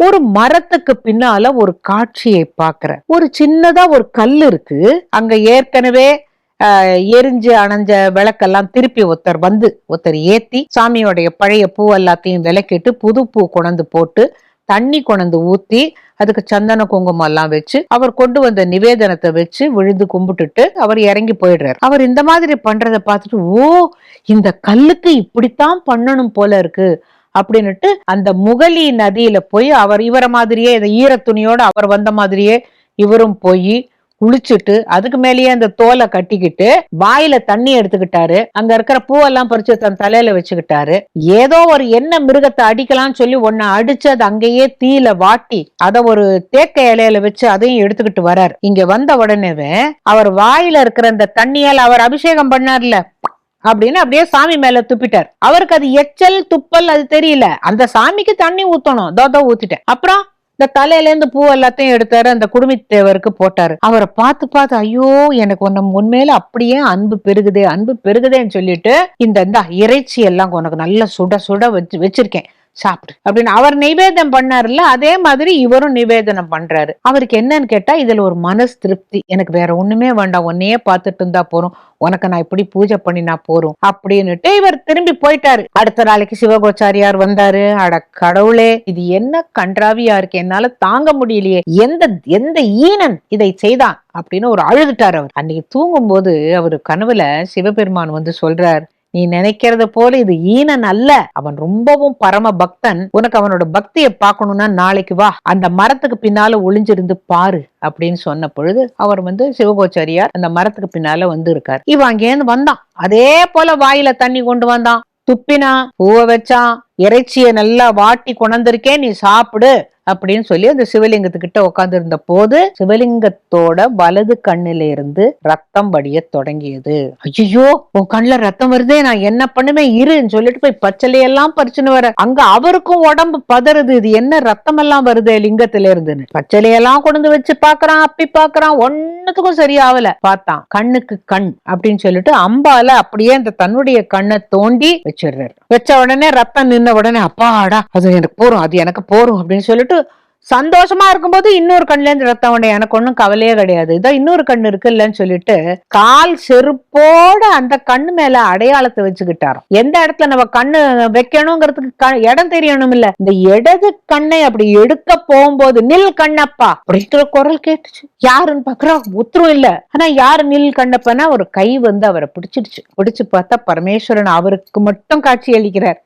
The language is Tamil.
ஒரு மரத்துக்கு பின்னால ஒரு காட்சியை பாக்குற ஒரு சின்னதா ஒரு கல் இருக்கு. அங்க ஏற்கனவே எரிஞ்சு அணைஞ்ச விளக்கெல்லாம் திருப்பி ஒருத்தர் வந்து ஒருத்தர் ஏத்தி சாமியோடைய பழைய பூ எல்லாத்தையும் விளக்கிட்டு புது பூ கொண்டு போட்டு தண்ணி கொண்டு ஊத்தி அதுக்கு சந்தன குங்குமம் எல்லாம் வச்சு அவர் கொண்டு வந்த நிவேதனத்தை வச்சு விழுந்து கும்பிட்டுட்டு அவர் இறங்கி போயிடுறாரு. அவர் இந்த மாதிரி பண்றதை பார்த்துட்டு ஓ இந்த கல்லுக்கு இப்படித்தான் பண்ணணும் போல இருக்கு. அப்படின்னுட்டு அந்த முகலி நதியில போய் அவர் இவரை மாதிரியே இந்த ஈரத்துணியோட அவர் வந்த மாதிரியே இவரும் போய் குளிச்சுட்டு அதுக்கு மேலேயே அந்த தோலை கட்டிக்கிட்டு வாயில தண்ணி எடுத்துக்கிட்டாரு. அங்க இருக்கிற பூவெல்லாம் பறிச்சு தன் தலையில வச்சுக்கிட்டாரு. ஏதோ ஒரு என்ன மிருகத்தை அடிக்கலாம்னு சொல்லி ஒன்ன அடிச்சு அது அங்கேயே தீயில வாட்டி அத ஒரு தேக்க இலையில வச்சு அதையும் எடுத்துக்கிட்டு வர்றாரு இங்க வந்த உடனேவே அவர் வாயில இருக்கிற அந்த தண்ணியால் அவர் அபிஷேகம் பண்ணார்ல. அப்படின்னு அப்படியே சாமி மேல துப்பிட்டார். அவருக்கு அது எச்சல் துப்பல் அது தெரியல. அந்த சாமிக்கு தண்ணி ஊத்தணும். தோதோ ஊத்திட்டேன். அப்புறம் இந்த தலையில இருந்து பூ எல்லாத்தையும் எடுத்தாரு. அந்த குடும்பத்தேவருக்கு போட்டாரு. அவரை பார்த்து பார்த்து ஐயோ எனக்கு உன்ன உண்மையில அப்படியே அன்பு பெருகுதே அன்பு பெருகுதேன்னு சொல்லிட்டு இந்த இந்த இறைச்சி எல்லாம் உனக்கு நல்லா சுட சுட வச்சு வச்சிருக்கேன். சாப்பிடு. அப்படின்னு அவர் நிவேதம் பண்ணாருல்ல அதே மாதிரி இவரும் நிவேதனம் பண்றாரு. அவருக்கு என்னன்னு கேட்டா இதுல ஒரு மனசு திருப்தி எனக்கு வேற ஒண்ணுமே வேண்டாம் உன்னையே பார்த்துட்டு இருந்தா போறோம். உனக்கு நான் இப்படி பூஜை பண்ணினா போறோம். அப்படின்னுட்டு இவர் திரும்பி போயிட்டாரு. அடுத்த நாளைக்கு சிவகோச்சாரியார் வந்தாரு. அட கடவுளே இது என்ன கன்றாவியா இருக்கு? என்னால தாங்க முடியலையே. எந்த எந்த ஈனன் இதை செய்தான்? அப்படின்னு ஒரு அழுதுட்டார் அவர். அன்னைக்கு தூங்கும்போது அவர் கனவுல சிவபெருமான் வந்து சொல்றார் நீ நினைக்கிறது போல இது ஈனன் அல்ல. அவன் ரொம்பவும் பரம பக்தன் உனக்கு அவனோட பக்தியை பார்க்கணும்னா நாளைக்கு வா. அந்த மரத்துக்கு பின்னால ஒளிஞ்சிருந்து பாரு அப்படின்னு சொன்ன பொழுது அவர் வந்து சிவகோச்சாரியார் அந்த மரத்துக்கு பின்னால வந்து இருக்கார் இவன் அங்கேருந்து வந்தான். அதே போல வாயில தண்ணி கொண்டு வந்தான். துப்பினா பூவை வச்சான். இறைச்சியை நல்லா வாட்டி கொண்டிருக்கேன் நீ சாப்பிடு. அப்படின்னு சொல்லி அந்த சிவலிங்கத்துக்கிட்ட உட்கார்ந்து இருந்த போது சிவலிங்கத்தோட வலது கண்ணில இருந்து ரத்தம் வடிய தொடங்கியது. ஐயோ உன் கண்ணுல ரத்தம் வருதே நான் என்ன பண்ணுவேன் இருன்னு சொல்லிட்டு போய் பச்சலையெல்லாம் பறிச்சுன்னு வர. அங்க அவருக்கும் உடம்பு பதறுது இது என்ன ரத்தம் எல்லாம் வருது லிங்கத்துல இருந்துன்னு பச்சலையெல்லாம் கொண்டு வச்சு பாக்குறான் அப்பி பாக்குறான் ஒன்னுத்துக்கும் சரியாவல. பார்த்தான் கண்ணுக்கு கண் அப்படின்னு சொல்லிட்டு அம்பால அப்படியே அந்த தன்னுடைய கண்ணை தோண்டி வச்சிடுறாரு. வச்ச உடனே ரத்தம் நின்ன உடனே அப்பாடா அது எனக்கு போறோம் அது எனக்கு போறோம் அப்படின்னு சொல்லிட்டு சந்தோஷமா இருக்கும்போது இன்னொரு கண்ணுல இருந்து ரத்தம் உடனே எனக்கு ஒன்றும் கவலையே கிடையாது. இதோ இன்னொரு கண்ணு இருக்குல்லன்னு சொல்லிட்டு கால் செருப்போட அந்த கண்ணு மேல அடையாளத்தை வச்சுக்கிட்டாரோ எந்த இடத்துல நம்ம கண்ணு வைக்கணுங்கிறதுக்கு க- இடம் தெரியணும் இல்ல இந்த இடது கண்ணை அப்படி எடுக்க போகும்போது நில் கண்ணப்பா. அப்படின்ற குரல் கேட்டுச்சு. யாருன்னு பாக்குறா? உத்தரவும் இல்ல. ஆனா யாரு நில் கண்ணப்பனா ஒரு கை வந்து அவரை பிடிச்சிடுச்சு. பிடிச்சு பார்த்தா பரமேஸ்வரன் அவருக்கு மட்டும் காட்சி அளிக்கிறார்.